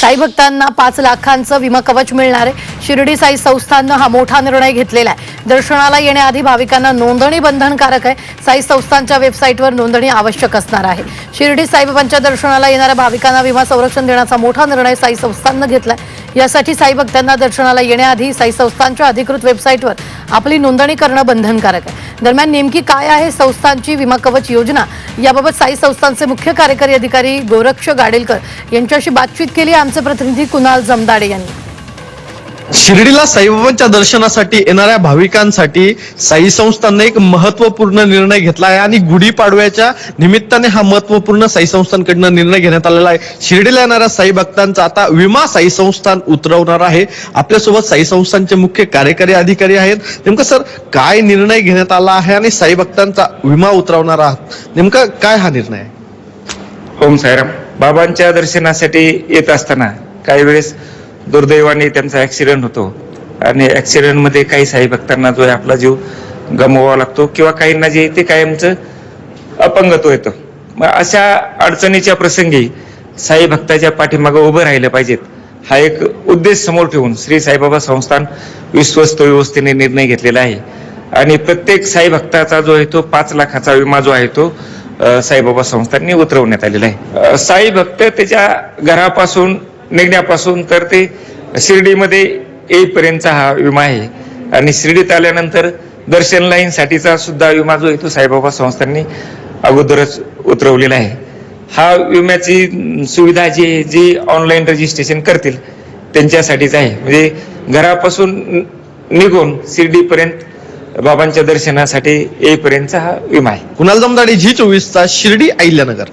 साई भक्तांना पाच लाखांचं विमा कवच मिळणार आहे. शिर्डी साई संस्थाननं हा मोठा निर्णय घेतलेला आहे. दर्शनाला येण्याआधी भाविकांना नोंदणी बंधनकारक आहे. साई संस्थानच्या वेबसाईटवर नोंदणी आवश्यक असणार आहे. शिर्डी साईबाबांच्या दर्शनाला येणाऱ्या भाविकांना विमा संरक्षण देण्याचा मोठा निर्णय साई संस्थाननं घेतला यासाठी साई भक्तांना दर्शनाला येण्याआधी साई संस्थानच्या अधिकृत वेबसाईटवर आपली नोंदणी करणं बंधनकारक आहे. दरम्यान नेमकी काय आहे संस्थांची विमा कवच योजना? याबाबत साई संस्थांचे मुख्य कार्यकारी अधिकारी गोरक्ष गाडेलकर यांच्याशी बातचीत केली. आमचे प्रतिनिधी कुणाल जमदाडे यांनी. शिर्डीला साईबाबांच्या दर्शनासाठी येणाऱ्या भाविकांसाठी साई संस्थानने एक महत्त्वपूर्ण निर्णय घेतला आहे आणि गुढीपाडव्याच्या निमित्ताने हा महत्त्वपूर्ण साई संस्थानकडनं निर्णय घेण्यात आलेला आहे. शिर्डीला येणाऱ्या साई भक्तांचा आता विमा साई संस्थान उतरवणार आहे. आपल्यासोबत साई संस्थानचे मुख्य कार्यकारी अधिकारी आहेत. नेमकं सर काय निर्णय घेण्यात आला आहे आणि साई भक्तांचा विमा उतरवणार आहात? नेमका काय हा निर्णय होम ओम साईराम. बाबांच्या दर्शनासाठी येत असताना काही वेळेस दुर्दैवाने त्यांचा ऍक्सिडेंट होतो. आणि ऍक्सिडेंटमध्ये काही साई भक्तांना जो आहे आपला जीव गमवावा लागतो किंवा काहींना जे ते कायमचं अपंगत्व येतं. मग अशा अडचणीच्या प्रसंगी साई भक्ताच्या पाठीमागं उभं राहिलं पाहिजेत. हा एक उद्देश समोर ठेवून श्री साईबाबा संस्थान विश्वस्त व्यवस्थेने निर्णय घेतलेला आहे. आणि प्रत्येक साई भक्ताचा जो आहे तो पाच लाखाचा विमा जो आहे तो साईबाबा संस्थांनी उतरवण्यात आलेला आहे. साई भक्त त्याच्या घरापासून निघण्यापासून तर ते शिर्डीमध्ये येईपर्यंतचा हा विमा आहे. आणि शिर्डीत आल्यानंतर दर्शन लाईनसाठीचा सुद्धा विमा जो आहे तो साईबाबा संस्थांनी अगोदरच उतरवलेला आहे. हा विम्याची सुविधा जी जी ऑनलाईन रजिस्ट्रेशन करतील त्यांच्यासाठीच आहे. म्हणजे घरापासून निघून शिर्डीपर्यंत बाबांच्या दर्शनासाठी येईपर्यंतचा हा विमा आहे. कुणाल दमदाडी झी चोवीस तास शिर्डी अहिल्यानगर.